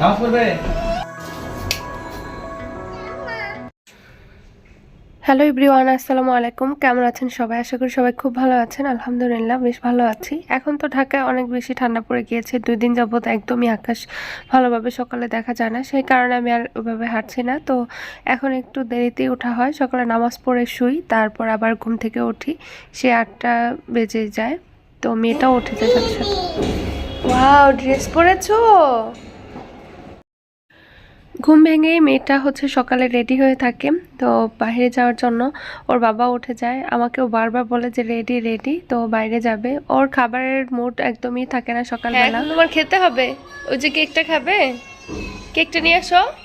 নামাজ পড়বে hello everyone আসসালামু আলাইকুম। কেমন আছেন সবাই? আশা করি সবাই খুব ভালো আছেন। আলহামদুলিল্লাহ, বেশ ভালো আছি। এখন তো ঢাকায় অনেক বেশি ঠান্ডা পড়ে গিয়েছে। দুই দিন যাবত একদমই আকাশ ভালোভাবে সকালে দেখা যায় না। সেই কারণে আমি আর ওইভাবে হাঁটছি না। তো এখন একটু দেরিতেই ওঠা হয়। সকালে নামাজ পড়ে শুই, তারপর আবার ঘুম থেকে উঠি। সে আটটা বেজে যায়। তো মেয়েটাও উঠে যায় সাথে। সাথে ড্রেস পরেছো? ঘুম ভেঙেই মেয়েটা হচ্ছে সকালে রেডি হয়ে থাকে। তো বাইরে যাওয়ার জন্য ওর বাবা উঠে যায়। আমাকেও বারবার বলে যে রেডি রেডি তো বাইরে যাবে। ওর খাবারের মুড একদমই থাকে না সকালবেলা। তোমার খেতে হবে। ওই যে কেকটা খাবে? কেকটা নিয়ে আসো।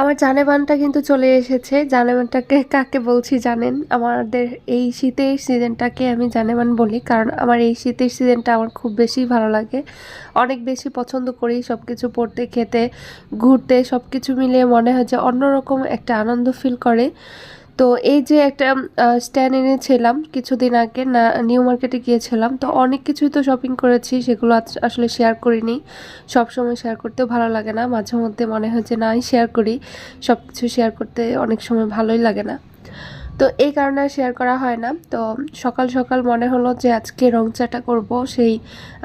আমার জানেবানটা কিন্তু চলে এসেছে। জানেবানটাকে কাকে বলছি জানেন? আমাদের এই শীতের সিজনটাকে আমি জানেবান বলি, কারণ আমার এই শীতের সিজনটা আমার খুব বেশি ভালো লাগে। অনেক বেশি পছন্দ করি সব কিছু পড়তে, খেতে, ঘুরতে সব কিছু মিলে মনে হয় যে অন্যরকম একটা আনন্দ ফিল করে। তো এই যে একটা স্ট্যান্ড এনেছিলাম কিছুদিন আগে, না নিউ মার্কেটে গিয়েছিলাম, তো অনেক কিছুই তো শপিং করেছি, সেগুলো আসলে শেয়ার করিনি। সব সময় শেয়ার করতেও ভালো লাগে না, মাঝে মধ্যে মনে হয় যে নাই শেয়ার করি। সব কিছু শেয়ার করতে অনেক সময় ভালোই লাগে না। তো এই কারণে শেয়ার করা হয় না। তো সকাল সকাল মনে হলো যে আজকে রং চাটা করব, সেই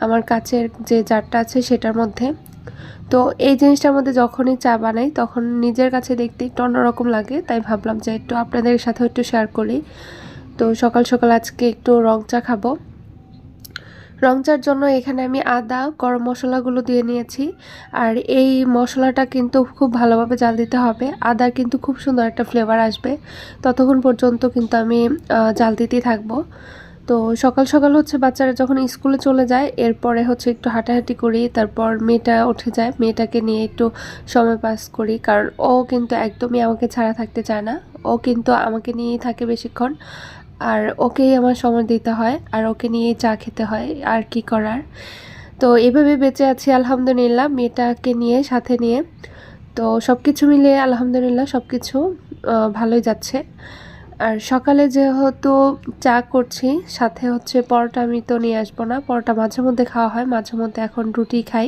আমার কাছের যে জারটা আছে সেটার মধ্যে। তো এই জিনিসটার মধ্যে যখনই চা বানাই, তখন নিজের কাছে দেখতে একটু অন্যরকম লাগে, তাই ভাবলাম যে একটু আপনাদের সাথেও একটু শেয়ার করি। তো সকাল সকাল আজকে একটু রং চা খাব। রং চার জন্য এখানে আমি আদা, গরম মশলাগুলো দিয়ে নিয়েছি, আর এই মশলাটা কিন্তু খুব ভালোভাবে জাল দিতে হবে। আদার কিন্তু খুব সুন্দর একটা ফ্লেভার আসবে। ততক্ষণ পর্যন্ত কিন্তু আমি জাল দিতেই থাকব। তো সকাল সকাল হচ্ছে বাচ্চারা যখন স্কুলে চলে যায়, এরপরে হচ্ছে একটু হাঁটাহাঁটি করি, তারপর মেয়েটা উঠে যায়। মেয়েটাকে নিয়ে একটু সময় পাস করি, কারণ ও কিন্তু একদমই আমাকে ছাড়া থাকতে চায় না। ও কিন্তু আমাকে নিয়েই থাকে বেশিক্ষণ। আর ওকেই আমার সময় দিতে হয়, আর ওকে নিয়েই চা খেতে হয়, আর কি করার। তো এভাবে বেঁচে আছি আলহামদুলিল্লাহ, মেয়েটাকে নিয়ে, সাথে নিয়ে। তো সব কিছু মিলিয়ে আলহামদুলিল্লাহ সব কিছু ভালোই যাচ্ছে। আর সকালে যেহেতু চা করছি, সাথে হচ্ছে পরোটা আমি তো নিয়ে আসব না। পরোটা মাঝে মধ্যে খাওয়া হয়, মাঝে মধ্যে এখন রুটি খাই।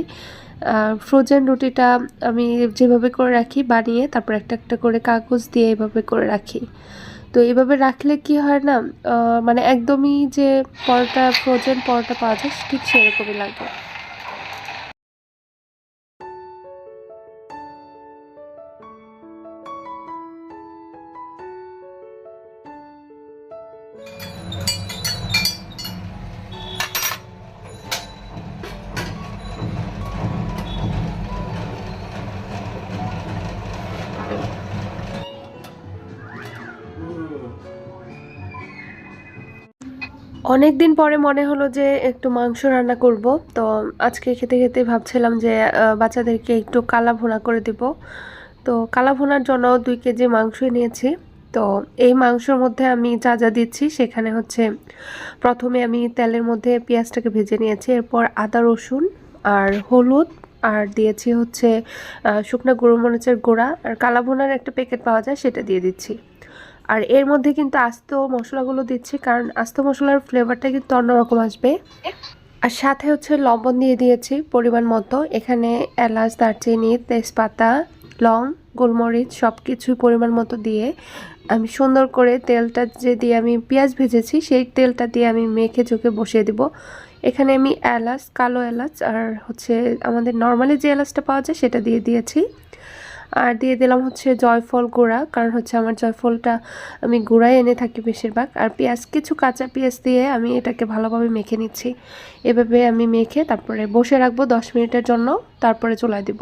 ফ্রোজেন রুটিটা আমি যেভাবে করে রাখি বানিয়ে, তারপর একটা একটা করে কাগজ দিয়ে এভাবে করে রাখি। তো এইভাবে রাখলে কি হয় না মানে একদমই যে পরোটা ফ্রোজেন পরোটা পাওয়া যায়, ঠিক সেরকমই লাগে। অনেক দিন পরে মনে হলো যে একটু মাংস রান্না করব, তো আজকে খেতে খেতে ভাবছিলাম যে বাচ্চাদেরকে একটু কালা ভুনা করে দেব। তো কালা ভুনার জন্য দুই কেজি মাংসই নিয়েছি তো এই মাংসর মধ্যে আমি যা যা দিচ্ছি, সেখানে হচ্ছে প্রথমে আমি তেলের মধ্যে পেঁয়াজটাকে ভেজে নিয়েছি, এরপর আদা রসুন আর হলুদ, আর দিয়েছি হচ্ছে শুকনো গুঁড়ো মরিচের গুঁড়া। আর কালা ভুনার একটা প্যাকেট পাওয়া যায়, সেটা দিয়ে দিচ্ছি। আর এর মধ্যে কিন্তু আস্ত মশলাগুলো দিচ্ছি, কারণ আস্ত মশলার ফ্লেভারটা কিন্তু অন্যরকম আসবে। আর সাথে হচ্ছে লবণ দিয়ে দিয়েছি পরিমাণ মতো। এখানে এলাচ, দারচিনি, তেজপাতা, লং, গোলমরিচ সব কিছুই পরিমাণ মতো দিয়ে আমি সুন্দর করে তেলটা যে দিয়ে আমি পেঁয়াজ ভেজেছি, সেই তেলটা দিয়ে আমি মেখে চোখে বসিয়ে দিব। এখানে আমি এলাচ, কালো এলাচ আর হচ্ছে আমাদের নর্মালি যে এলাচটা পাওয়া যায় সেটা দিয়ে দিয়েছি। আর দিয়ে দিলাম হচ্ছে জয়ফল গুঁড়া, কারণ হচ্ছে আমার জয়ফলটা আমি গুঁড়াই এনে থাকি বেশিরভাগ। আর পেঁয়াজ, কিছু কাঁচা পেঁয়াজ দিয়ে আমি এটাকে ভালোভাবে মেখে নিচ্ছি। এভাবে আমি মেখে তারপরে বসে রাখব দশ মিনিটের জন্য, তারপরে চুলায় দিব।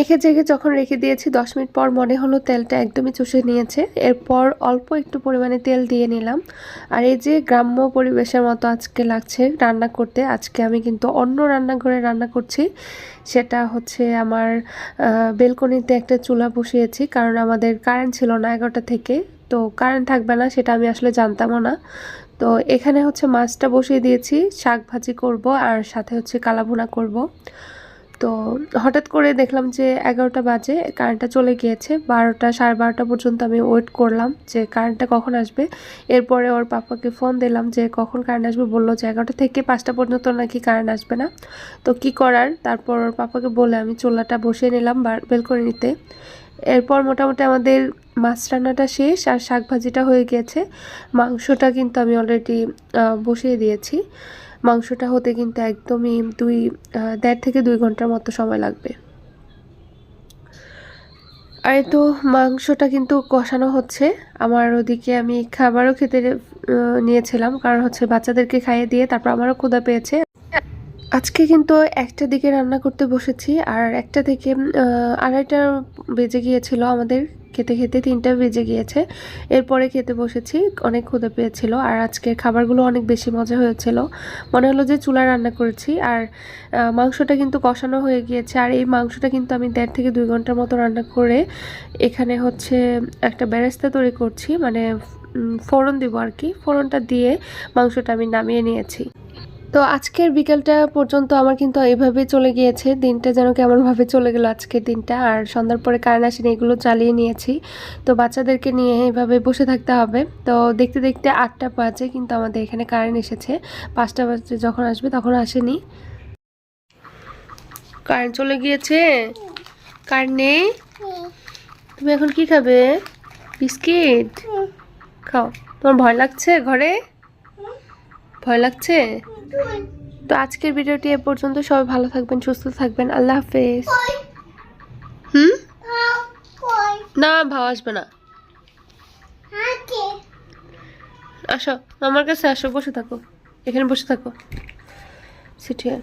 মেখে জেগে যখন রেখে দিয়েছি, দশ মিনিট পর মনে হলো তেলটা একদমই চুষে নিয়েছে। এরপর অল্প একটু পরিমাণে তেল দিয়ে নিলাম। আর এই যে গ্রাম্য পরিবেশের মতো আজকে লাগছে রান্না করতে, আজকে আমি কিন্তু অন্য রান্নাঘরে রান্না করছি। সেটা হচ্ছে আমার বেলকনিতে একটা চুলা বসিয়েছি, কারণ আমাদের কারেন্ট ছিল না এগারোটা থেকে। তো কারেন্ট থাকবে না, সেটা আমি আসলে জানতামও না। তো এখানে হচ্ছে মাছটা বসিয়ে দিয়েছি, শাক ভাজি করব আর সাথে হচ্ছে কালাভুনা করব। তো হঠাৎ করে দেখলাম যে এগারোটা বাজে কারেন্টটা চলে গিয়েছে। বারোটা, সাড়ে বারোটা পর্যন্ত আমি ওয়েট করলাম যে কারেন্টটা কখন আসবে। এরপরে ওর পাপাকে ফোন দিলাম যে কখন কারেন্ট আসবে, বলল যে এগারোটা থেকে পাঁচটা পর্যন্ত নাকি কারেন্ট আসবে না। তো কি করার? তারপর ওর পাপাকে বলে আমি চোলাটা বসিয়ে নিলাম বেল করে নিতে এরপর মোটামুটি আমাদের মাছ রান্নাটা শেষ আর শাক ভাজিটা হয়ে গিয়েছে। মাংসটা কিন্তু আমি অলরেডি বসিয়ে দিয়েছি। মাংসটা হতে কিন্তু একদমই দুই দেড় থেকে দুই ঘণ্টার মতো সময় লাগবে। আর তো মাংসটা কিন্তু কষানো হচ্ছে। আমার ওদিকে আমি খাবারও খেতে নিয়েছিলাম, কারণ হচ্ছে বাচ্চাদেরকে খাইয়ে দিয়ে তারপর আমারও ক্ষুধা পেয়েছে। আজকে কিন্তু একটা দিকে রান্না করতে বসেছি, আর একটা থেকে আড়াইটা বেজে গিয়েছিল আমাদের। খেতে খেতে তিনটা বেজে গিয়েছে। এরপরে খেতে বসেছি, অনেক ক্ষুধা পেয়েছিল আর আজকের খাবারগুলো অনেক বেশি মজা হয়েছিল। মনে হলো যে চুলা রান্না করেছি আর মাংসটা কিন্তু কষানো হয়ে গিয়েছে আর এই মাংসটা কিন্তু আমি দেড় থেকে দুই ঘণ্টার মতো রান্না করে এখানে হচ্ছে একটা বেরেস্তা তৈরি করছি মানে ফোড়ন দেবো আর কি। ফোড়নটা দিয়ে মাংসটা আমি নামিয়ে নিয়েছি। তো আজকের বিকেলটা পর্যন্ত আমার কিন্তু এইভাবে চলে গিয়েছে। দিনটা যেন কেমনভাবে চলে গেল আজকের দিনটা। আর সন্ধ্যার পরে কারেন্ট আসেনি এগুলো চালিয়ে নিয়েছি। তো বাচ্চাদেরকে নিয়ে এইভাবে বসে থাকতে হবে। তো দেখতে দেখতে আটটা বাজে কিন্তু আমাদের এখানে কারেন্ট এসেছে। পাঁচটা বাজে যখন আসবে তখন আসেনি। কারেন্ট চলে গিয়েছে? কারেন্ট নেই? তুমি এখন কি খাবে? বিস্কিট? খাও। তোমার ভয় লাগছে ঘরে? ভয় লাগছে? তো আজকের ভিডিওটি এ পর্যন্ত। সবাই ভালো থাকবেন, সুস্থ থাকবেন। আল্লাহ হাফেজ। হুম? না, ভাও আসবে না। আসো, আমার কাছে আসো, বসে থাকো। এখানে বসে থাকো। সিটিয়ে